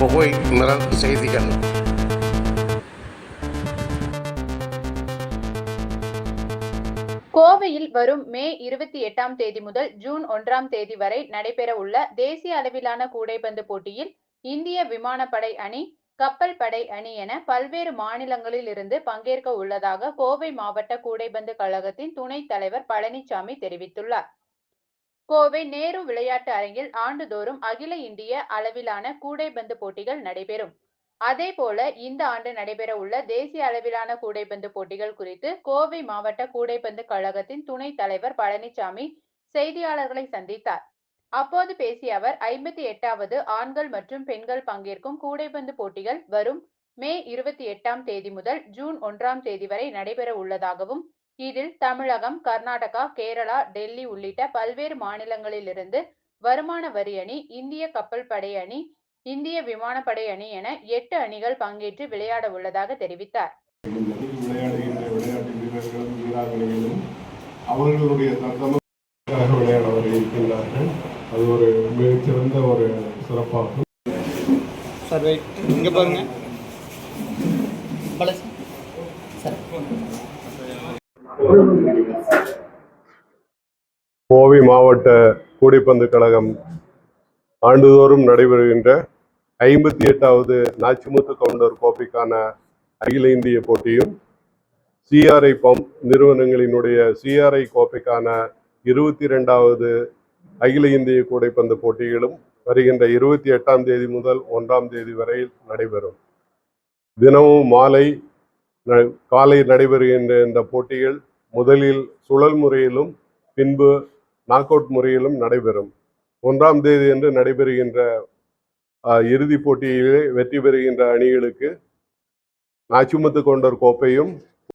குகை நிரல் செய்திகள் கோவையில் வரும் மே இருபத்தி எட்டாம் தேதி முதல் ஜூன் ஒன்றாம் தேதி வரை நடைபெற உள்ள தேசிய அளவிலான கூடைப்பந்து போட்டியில் இந்திய விமானப்படை அணி கப்பல் படை அணி என பல்வேறு மாநிலங்களில் இருந்து பங்கேற்க உள்ளதாக கோவை மாவட்ட கூடைப்பந்து கழகத்தின் துணைத் தலைவர் பழனிசாமி தெரிவித்துள்ளார். கோவை நேரு விளையாட்டு அரங்கில் ஆண்டுதோறும் அகில இந்திய அளவிலான கூடைப்பந்து போட்டிகள் நடைபெறும். அதே போல இந்த ஆண்டு நடைபெற உள்ள தேசிய அளவிலான கூடைப்பந்து போட்டிகள் குறித்து கோவை மாவட்ட கூடைப்பந்து கழகத்தின் துணைத் தலைவர் பழனிசாமி செய்தியாளர்களை சந்தித்தார். அப்போது பேசிய அவர் ஐம்பத்தி எட்டாவது ஆண்கள் மற்றும் பெண்கள் பங்கேற்கும் கூடைப்பந்து போட்டிகள் வரும் மே இருபத்தி எட்டாம் தேதி முதல் ஜூன் ஒன்றாம் தேதி வரை நடைபெற உள்ளதாகவும் இதில் தமிழகம் கர்நாடகா கேரளா டெல்லி உள்ளிட்ட பல்வேறு மாநிலங்களிலிருந்து வருமான வரி அணி இந்திய கப்பல் படை அணி இந்திய விமானப்படை அணி என எட்டு அணிகள் பங்கேற்று விளையாட உள்ளதாக தெரிவித்தார். அவர்களுடைய தத்தமாக விளையாட இருக்கின்றார்கள் அது ஒரு மிகச்சிறந்த ஒரு சிறப்பாகும் சார் வெயிட் இங்கே பாருங்க பாலாஜி சார் கோவை மாவட்ட கூடைப்பந்து கழகம் ஆண்டுதோறும் நடைபெறுகின்ற ஐம்பத்தி எட்டாவது நாச்சிமுத்து கவுண்டர் கோப்பைக்கான அகில இந்திய போட்டியும் சிஆர்ஐ பம்ப் நிறுவனங்களினுடைய சிஆர்ஐ கோப்பைக்கான இருபத்தி ரெண்டாவது அகில இந்திய கூடைப்பந்து போட்டிகளும் வருகின்ற இருபத்தி எட்டாம் தேதி முதல் ஒன்றாம் தேதி வரையில் நடைபெறும். தினமும் மாலை ந- காலை நடைபெறுகின்ற இந்த போட்டிகள் முதலில் சுழல் முறையிலும் பின்பு நாக் அவுட் முறையிலும் நடைபெறும். ஒன்றாம் தேதி என்று நடைபெறுகின்ற ஆஹ், இறுதிப் போட்டியிலே வெற்றி பெறுகின்ற அணிகளுக்கு நாச்சிமுத்து கொண்டர் கோப்பையும்